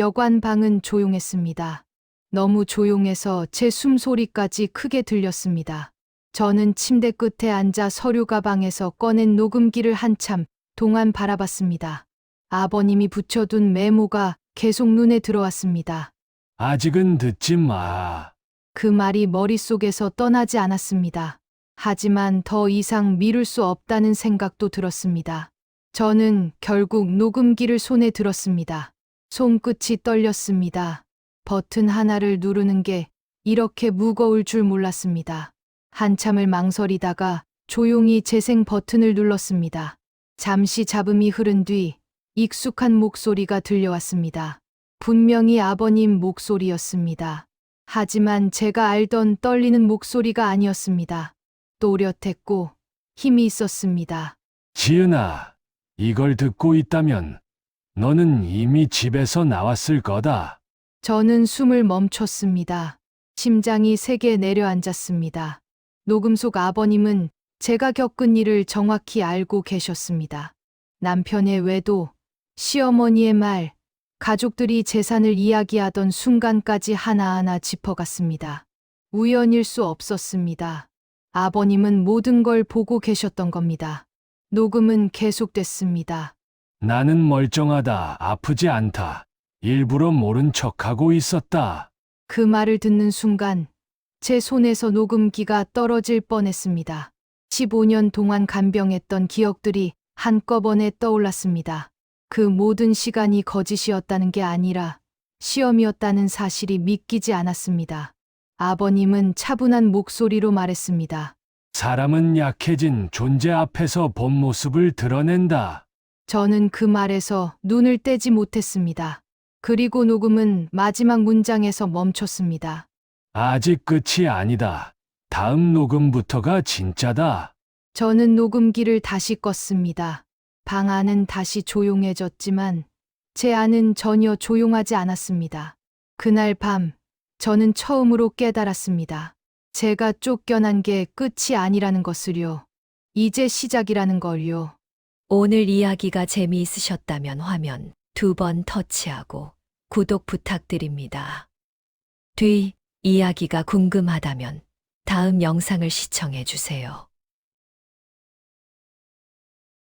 여관 방은 조용했습니다. 너무 조용해서 제 숨소리까지 크게 들렸습니다. 저는 침대 끝에 앉아 서류 가방에서 꺼낸 녹음기를 한참 동안 바라봤습니다. 아버님이 붙여둔 메모가 계속 눈에 들어왔습니다. 아직은 듣지 마. 그 말이 머릿속에서 떠나지 않았습니다. 하지만 더 이상 미룰 수 없다는 생각도 들었습니다. 저는 결국 녹음기를 손에 들었습니다. 손끝이 떨렸습니다. 버튼 하나를 누르는 게 이렇게 무거울 줄 몰랐습니다. 한참을 망설이다가 조용히 재생 버튼을 눌렀습니다. 잠시 잡음이 흐른 뒤 익숙한 목소리가 들려왔습니다. 분명히 아버님 목소리였습니다. 하지만 제가 알던 떨리는 목소리가 아니었습니다. 또렷했고 힘이 있었습니다. 지은아, 이걸 듣고 있다면 너는 이미 집에서 나왔을 거다. 저는 숨을 멈췄습니다. 심장이 세게 내려앉았습니다. 녹음 속 아버님은 제가 겪은 일을 정확히 알고 계셨습니다. 남편의 외도, 시어머니의 말, 가족들이 재산을 이야기하던 순간까지 하나하나 짚어갔습니다. 우연일 수 없었습니다. 아버님은 모든 걸 보고 계셨던 겁니다. 녹음은 계속됐습니다. 나는 멀쩡하다, 아프지 않다. 일부러 모른 척하고 있었다. 그 말을 듣는 순간 제 손에서 녹음기가 떨어질 뻔했습니다. 15년 동안 간병했던 기억들이 한꺼번에 떠올랐습니다. 그 모든 시간이 거짓이었다는 게 아니라 시험이었다는 사실이 믿기지 않았습니다. 아버님은 차분한 목소리로 말했습니다. 사람은 약해진 존재 앞에서 본 모습을 드러낸다. 저는 그 말에서 눈을 떼지 못했습니다. 그리고 녹음은 마지막 문장에서 멈췄습니다. 아직 끝이 아니다. 다음 녹음부터가 진짜다. 저는 녹음기를 다시 껐습니다. 방 안은 다시 조용해졌지만 제 안은 전혀 조용하지 않았습니다. 그날 밤 저는 처음으로 깨달았습니다. 제가 쫓겨난 게 끝이 아니라는 것을요. 이제 시작이라는 걸요. 오늘 이야기가 재미있으셨다면 화면 두 번 터치하고 구독 부탁드립니다. 뒤 이야기가 궁금하다면 다음 영상을 시청해 주세요.